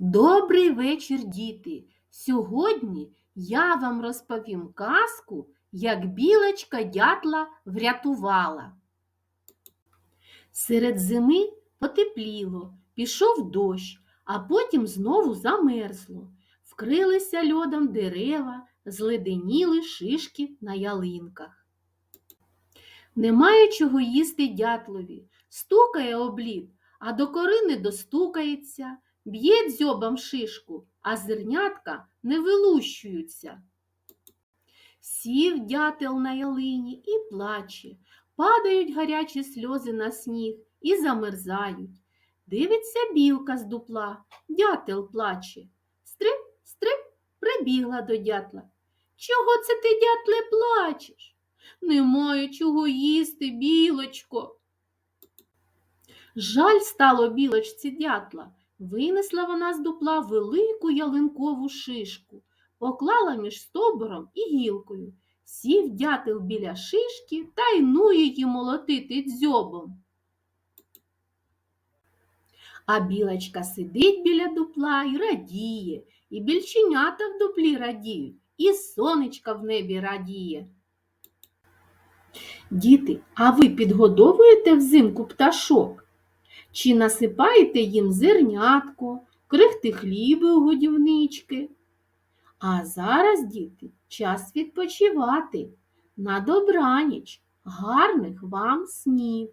Добрий вечір, діти! Сьогодні я вам розповім казку, як білочка дятла врятувала. Серед зими потепліло, пішов дощ, а потім знову замерзло. Вкрилися льодом дерева, зледеніли шишки на ялинках. Немає чого їсти дятлові, стукає облід, а до кори не достукається, б'є дзьобом шишку, а зернятка не вилущуються. Сів дятел на ялині і плаче, падають гарячі сльози на сніг і замерзають. Дивиться білка з дупла, дятел плаче. Стрип, стрип, прибігла до дятла. Чого це ти, дятле, плачеш? Немає чого їсти, білочко. Жаль стало білочці дятла. Винесла вона з дупла велику ялинкову шишку, поклала між стобором і гілкою. Сів дятел біля шишки та й ну її молотити дзьобом. А білочка сидить біля дупла і радіє, і більченята в дуплі радіють, і сонечка в небі радіє. Діти, а ви підгодовуєте взимку пташок? Чи насипаєте їм зернятко, крихти хліби у годівнички? А зараз, діти, час відпочивати. На добраніч, гарних вам снів!